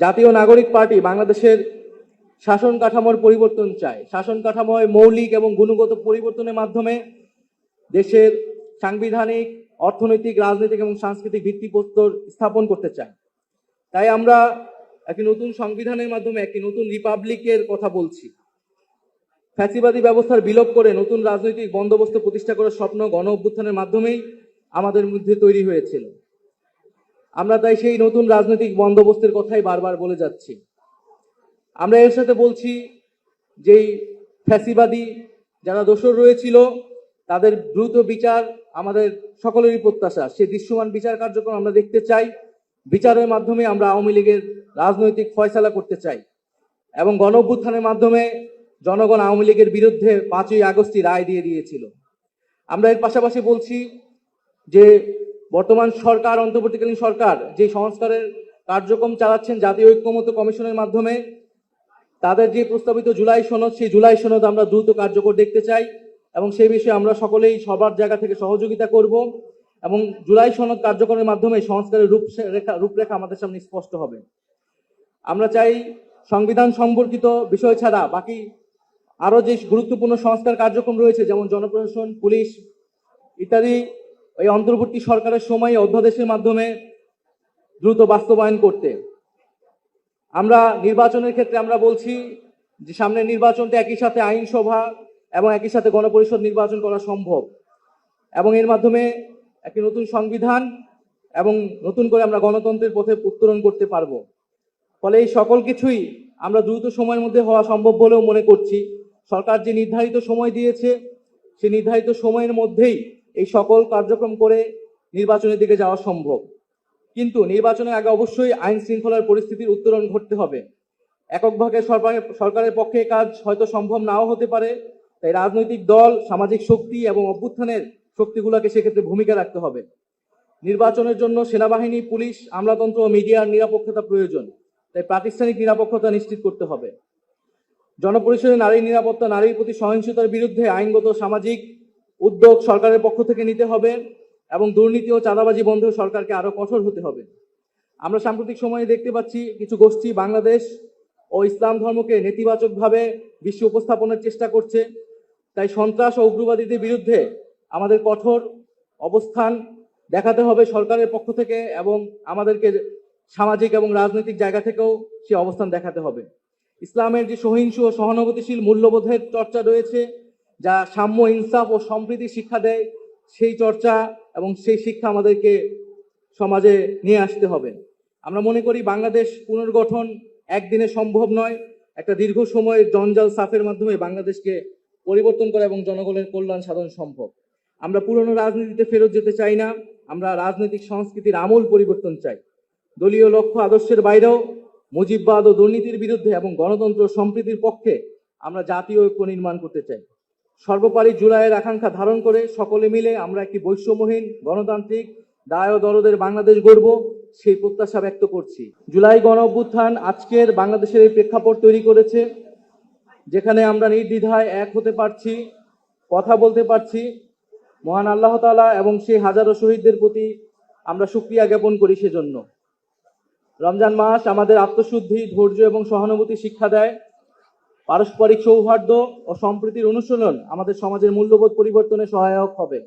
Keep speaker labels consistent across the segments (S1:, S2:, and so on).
S1: জাতীয় নাগরিক পার্টি বাংলাদেশের শাসন কাঠামোর পরিবর্তন চায়। শাসন কাঠামোয় মৌলিক এবং গুণগত পরিবর্তনের মাধ্যমে দেশের সাংবিধানিক, অর্থনৈতিক, রাজনৈতিক এবং সাংস্কৃতিক ভিত্তিপ্রস্তর স্থাপন করতে চায়। তাই আমরা একটি নতুন সংবিধানের মাধ্যমে একটি নতুন রিপাবলিকের কথা বলছি। ফ্যাসিবাদী ব্যবস্থার বিলোপ করে নতুন রাজনৈতিক বন্দোবস্ত প্রতিষ্ঠা করার স্বপ্ন গণ অভ্যুত্থানের মাধ্যমেই আমাদের মধ্যে তৈরি হয়েছিল। আমরা তাই সেই নতুন রাজনৈতিক বন্দোবস্তের কথাই বারবার বলে যাচ্ছি। আমরা এর সাথে বলছি যেই ফ্যাসিবাদী যারা দোষর রয়েছিল, তাদের দ্রুত বিচার আমাদের সকলেরই প্রত্যাশা। সে দৃশ্যমান বিচার কার্যক্রম আমরা দেখতে চাই। বিচারের মাধ্যমে আমরা আওয়ামী লীগের রাজনৈতিক ফয়সালা করতে চাই এবং গণ মাধ্যমে জনগণ আওয়ামী লীগের বিরুদ্ধে পাঁচই আগস্টই রায় দিয়ে দিয়েছিল। আমরা এর পাশাপাশি বলছি যে বর্তমান সরকার, অন্তর্বর্তীকালীন সরকার যে সংস্কারের কার্যক্রম চালাচ্ছেন জাতীয় ঐক্যমত কমিশনের মাধ্যমে, তাদের যে প্রস্তাবিত জুলাই সনদ, সেই জুলাই সনদ আমরা দ্রুত কার্যকর দেখতে চাই এবং সেই বিষয়ে আমরা সকলেই সবার জায়গা থেকে সহযোগিতা করব এবং জুলাই সনদ কার্যক্রমের মাধ্যমে সংস্কারের রূপরেখা রূপরেখা আমাদের সামনে স্পষ্ট হবে। আমরা চাই সংবিধান সম্পর্কিত বিষয় ছাড়া বাকি আরও যে গুরুত্বপূর্ণ সংস্কার কার্যক্রম রয়েছে, যেমন জনপ্রশাসন, পুলিশ ইত্যাদি এই অন্তর্বর্তী সরকারের সময় অধ্যাদেশের মাধ্যমে দ্রুত বাস্তবায়ন করতে। আমরা নির্বাচনের ক্ষেত্রে আমরা বলছি যে সামনের নির্বাচনটা একই সাথে আইনসভা এবং একই সাথে গণপরিষদ নির্বাচন করা সম্ভব। এবং এর মাধ্যমে একটি নতুন সংবিধান এবং নতুন করে আমরা গণতন্ত্রের পথে উত্তরণ করতে পারব। ফলে এই সকল কিছুই আমরা দ্রুত সময়ের মধ্যে হওয়া সম্ভব বলেও মনে করছি। সরকার যে নির্ধারিত সময় দিয়েছে, সে নির্ধারিত সময়ের মধ্যেই এই সকল কার্যক্রম করে নির্বাচনের দিকে যাওয়া সম্ভব। কিন্তু নির্বাচনের আগে অবশ্যই আইন শৃঙ্খলার পরিস্থিতির উত্তরণ ঘটতে হবে। এককভাবে সরকারের পক্ষে কাজ হয়তো সম্ভব নাও হতে পারে, তাই রাজনৈতিক দল, সামাজিক শক্তি এবং অভ্যুত্থানের শক্তিগুলোকে সেক্ষেত্রে ভূমিকা রাখতে হবে। নির্বাচনের জন্য সেনাবাহিনী, পুলিশ, আমলাতন্ত্র ও মিডিয়ার নিরাপত্তা প্রয়োজন, তাই প্রাতিষ্ঠানিক নিরাপত্তা নিশ্চিত করতে হবে। জনপরিষদে নারী নিরাপত্তা, নারীর প্রতি সহিংসতার বিরুদ্ধে আইনগত, সামাজিক উদ্যোগ সরকারের পক্ষ থেকে নিতে হবে এবং দুর্নীতি ও চাঁদাবাজি বন্ধে সরকারকে আরও কঠোর হতে হবে। আমরা সাম্প্রতিক সময়ে দেখতে পাচ্ছি কিছু গোষ্ঠী বাংলাদেশ ও ইসলাম ধর্মকে নেতিবাচকভাবে বিশ্ব উপস্থাপনের চেষ্টা করছে। তাই সন্ত্রাস ও উগ্রবাদীদের বিরুদ্ধে আমাদের কঠোর অবস্থান দেখাতে হবে সরকারের পক্ষ থেকে এবং আমাদেরকে সামাজিক এবং রাজনৈতিক জায়গা থেকেও সে অবস্থান দেখাতে হবে। ইসলামের যে সহিংস ও সহানুভূতিশীল মূল্যবোধের চর্চা রয়েছে যা সাম্য ইনসাফ ও সম্প্রীতি শিক্ষা দেয়, সেই চর্চা এবং সেই শিক্ষা আমাদেরকে সমাজে নিয়ে আসতে হবে। আমরা মনে করি বাংলাদেশ পুনর্গঠন একদিনে সম্ভব নয়। একটা দীর্ঘ সময়ের জঞ্জাল সাফের মাধ্যমে বাংলাদেশকে পরিবর্তন করা এবং জনগণের কল্যাণ সাধন সম্ভব। আমরা পুরনো রাজনীতিতে ফেরত যেতে চাই না। আমরা রাজনৈতিক সংস্কৃতির আমূল পরিবর্তন চাই। দলীয় লক্ষ্য আদর্শের বাইরেও মুজিববাদ ও দুর্নীতির বিরুদ্ধে এবং গণতন্ত্র সম্প্রীতির পক্ষে আমরা জাতীয় ঐক্য নির্মাণ করতে চাই। সর্বোপরি জুলাইয়ের আকাঙ্ক্ষা ধারণ করে সকলে মিলে আমরা একটি বৈষম্যহীন গণতান্ত্রিক দায় ও দরদের বাংলাদেশ গড়ব, সেই প্রত্যাশা ব্যক্ত করছি। জুলাই গণ অভ্যুত্থান আজকের বাংলাদেশের এই প্রেক্ষাপট তৈরি করেছে, যেখানে আমরা নির্দ্বিধায় এক হতে পারছি, কথা বলতে পারছি। মহান আল্লাহ তাআলা এবং সেই হাজারো শহীদদের প্রতি আমরা সুক্রিয়া জ্ঞাপন করি সেজন্য। রমজান মাস আমাদের আত্মশুদ্ধি, ধৈর্য এবং সহানুভূতি শিক্ষা দেয়। পারস্পরিক সৌহার্দ্য ও সম্প্রীতির অনুশীলন আমাদের সমাজের মূল্যবোধ পরিবর্তনে সহায়ক হবে।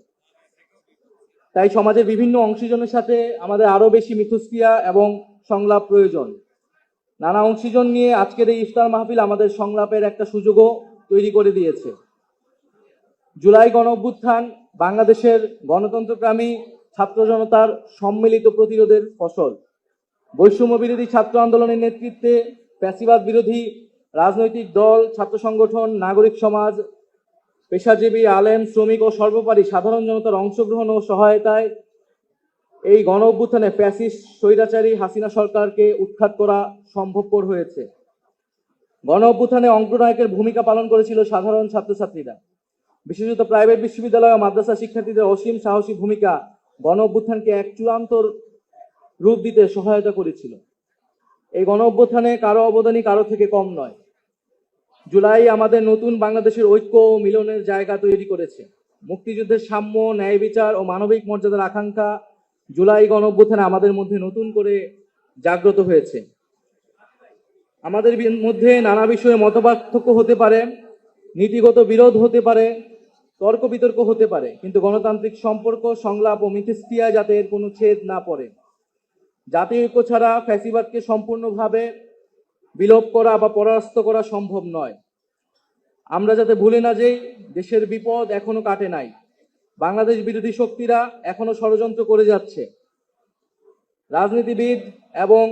S1: তাই সমাজের বিভিন্ন অংশীজনের সাথে আমাদের আরও বেশি মিথস্ক্রিয়া এবং সংলাপ প্রয়োজন। নানা অংশীজন নিয়ে আজকের এই ইফতার মাহফিল আমাদের সংলাপের একটা সুযোগও তৈরি করে দিয়েছে। জুলাই গণ অভ্যুত্থান বাংলাদেশের গণতন্ত্রপ্রামী ছাত্র জনতার সম্মিলিত প্রতিরোধের ফসল। বৈষম্য বিরোধী ছাত্র আন্দোলনের নেতৃত্বে প্যাসিবাদ বিরোধী রাজনৈতিক দল, ছাত্র সংগঠন, নাগরিক সমাজ, পেশাজীবী, আলেম, শ্রমিক ও সর্বোপরি সাধারণ জনতার অংশগ্রহণ ও সহায়তায় এই গণ অভ্যুত্থানে ফ্যাসিস্ট স্বৈরাচারী হাসিনা সরকারকে উৎখাত করা সম্ভবপর হয়েছে। গণ অভ্যুত্থানে অগ্রনায়কের ভূমিকা পালন করেছিল সাধারণ ছাত্রছাত্রীরা। বিশেষত প্রাইভেট বিশ্ববিদ্যালয় ও মাদ্রাসা শিক্ষার্থীদের অসীম সাহসী ভূমিকা গণ অভ্যুত্থানকে এক চূড়ান্ত রূপ দিতে সহায়তা করেছিল। এই গণ অভ্যুত্থানে কারও অবদানই কারও থেকে কম নয়। জুলাই আমাদের নতুন বাংলাদেশের ঐক্য ও মিলনের জায়গা তৈরি করেছে। মুক্তিযুদ্ধের সাম্য, ন্যায় বিচার ও মানবিক মর্যাদার আকাঙ্ক্ষা জুলাই গণ অভ্যুত্থানে আমাদের মধ্যে নতুন করে জাগ্রত হয়েছে। আমাদের মধ্যে নানা বিষয়ে মতপার্থক্য হতে পারে, নীতিগত বিরোধ হতে পারে, তর্ক বিতর্ক হতে পারে, কিন্তু গণতান্ত্রিক সম্পর্ক, সংলাপ ও মিথস্ক্রিয়া যাতে এর কোনো ছেদ না পড়ে। জাতীয় ঐক্য ছাড়া ফ্যাসিবাদকে সম্পূর্ণভাবে বিলোপ করা বা পরাস্ত করা সম্ভব নয়। আমরা যাতে ভুলে না যাই, দেশের বিপদ এখনও কাটে নাই। বাংলাদেশ বিরোধী শক্তিরা এখনও ষড়যন্ত্র করে যাচ্ছে। রাজনীতিবিদ এবং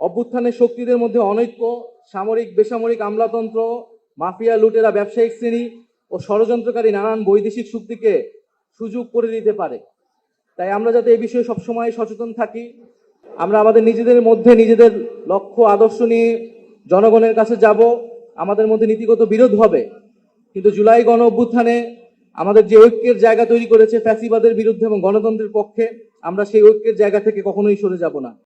S1: অভ্যুত্থানের শক্তিদের মধ্যে অনৈক্য, সামরিক, বেসামরিক আমলাতন্ত্র, মাফিয়া, লুটেরা, ব্যবসায়িক শ্রেণি ও ষড়যন্ত্রকারী নানান বৈদেশিক শক্তিকে সুযোগ করে দিতে পারে। তাই আমরা যাতে এই বিষয়ে সবসময় সচেতন থাকি আমরা আমাদের নিজেদের মধ্যে নিজেদের লক্ষ্য, আদর্শ নিয়ে জনগণের কাছে যাব। আমাদের মধ্যে নীতিগত বিরোধ হবে। কিন্তু জুলাই গণ অভ্যুত্থানে আমাদের যে ঐক্যের জায়গা তৈরি করেছে ফ্যাসিবাদের বিরুদ্ধে এবং গণতন্ত্রের পক্ষে, আমরা সেই ঐক্যের জায়গা থেকে কখনোই সরে যাব না।